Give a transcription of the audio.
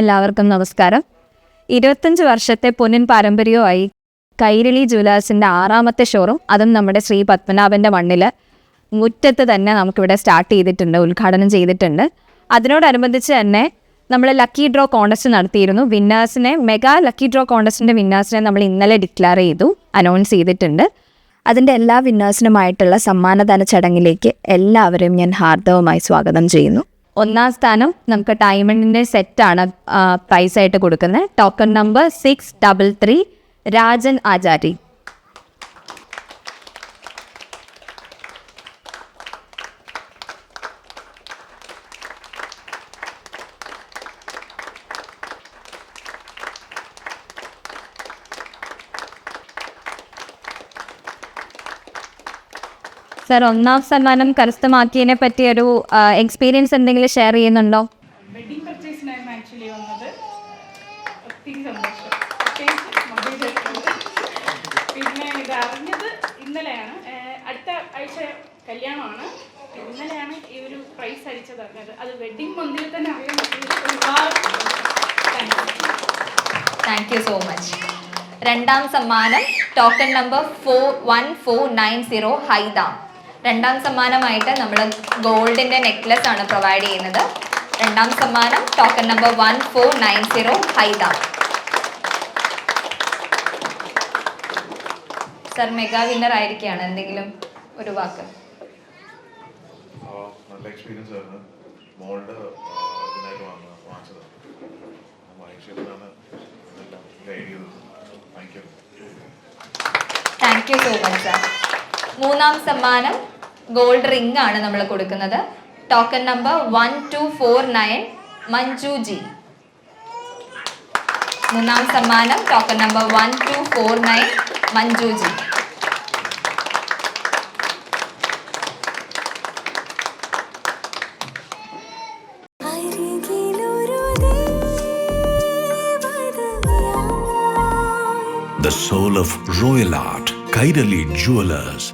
എല്ലാവർക്കും നമസ്കാരം. ഇരുപത്തഞ്ച് വർഷത്തെ പൊന്നിൻ പാരമ്പര്യവുമായി കൈരളി ജുവലേഴ്സിന്റെ ആറാമത്തെ ഷോറും അതും നമ്മുടെ ശ്രീ പത്മനാഭന്റെ മണ്ണിൽ മുറ്റത്ത് തന്നെ നമുക്കിവിടെ സ്റ്റാർട്ട് ചെയ്തിട്ടുണ്ട് ഉദ്ഘാടനം ചെയ്തിട്ടുണ്ട്. അതിനോടനുബന്ധിച്ച് തന്നെ നമ്മൾ ലക്കി ഡ്രോ കോൺടെസ്റ്റ് നടത്തിയിരുന്നു. വിന്നേഴ്സിനെ മെഗാ ലക്കി ഡ്രോ കോൺടെസ്റ്റിന്റെ വിന്നേഴ്സിനെ നമ്മൾ ഇന്നലെ ഡിക്ലെയർ ചെയ്തു അനൗൺസ് ചെയ്തിട്ടുണ്ട്. അതിന്റെ എല്ലാ വിന്നേഴ്സിനുമായിട്ടുള്ള സമ്മാനദാന ചടങ്ങിലേക്ക് എല്ലാവരെയും ഞാൻ ഹാർദവമായി സ്വാഗതം ചെയ്യുന്നു. ഒന്നാം സ്ഥാനം നമുക്ക് ഡയമണ്ടിന്റെ സെറ്റാണ് പ്രൈസ് ആയിട്ട് കൊടുക്കുന്നത്. Token number six double three Rajan Achari sir ഒന്നാം സമ്മാനം കരസ്ഥമാക്കിയതിനെ പറ്റി ഒരു എക്സ്പീരിയൻസ് എന്തെങ്കിലും ഷെയർ ചെയ്യുന്നുണ്ടോ? വെഡിങ് പർച്ചേസിനായിരുന്നു ആക്ച്വലി വന്നത് ഒത്തിരി സന്തോഷം. പിന്നെ ഇത് അറിഞ്ഞത് ഇന്നലെയാണ് അടുത്ത ആഴ്ച കല്യാണമാണ്. ഇന്നലെയാണ് ഈ ഒരു പ്രൈസ് അടിച്ചത്. അറിഞ്ഞത് അത് വെഡിങ് മന്തിൽ തന്നെ അറിയാൻ പറ്റിയത് ഒരുപാട് താങ്ക് യു സോ മച്ച് രണ്ടാം സമ്മാനം token number four one four nine zero ഹൈദ. രണ്ടാം സമ്മാനമായിട്ട് നമ്മൾ ഗോൾഡിന്റെ നെക്ലസ് ആണ് പ്രൊവൈഡ് ചെയ്യുന്നത്. രണ്ടാം സമ്മാനം token number one four nine zero ഹൈദ. Sir mega winner ആയിരിക്കുകയാണ്. എന്തെങ്കിലും ഒരു വാക്ക്? ആ, നല്ല എക്സ്പീരിയൻസ് ആയിരുന്നു. മോളുടെ ഇതിനായിട്ട് വാങ്ങ വാങ്ങിച്ചത് മഹേശ്വരനാണ് ഇതെല്ലാം ഗൈഡ് ചെയ്തത്. Thank you thank you so much sir മൂന്നാം സമ്മാനം ഗോൾഡ് റിംഗ് ആണ് നമ്മൾ കൊടുക്കുന്നത്. Token number one two four nine Manju ji. മൂന്നാം സമ്മാനം token number one two four nine Manju ji. The soul of royal art, Kairali Jewelers,